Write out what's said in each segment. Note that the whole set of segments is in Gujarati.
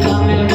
Coming.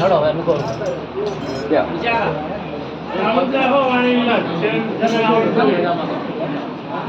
હેડો હવે મૂકો. બીજા.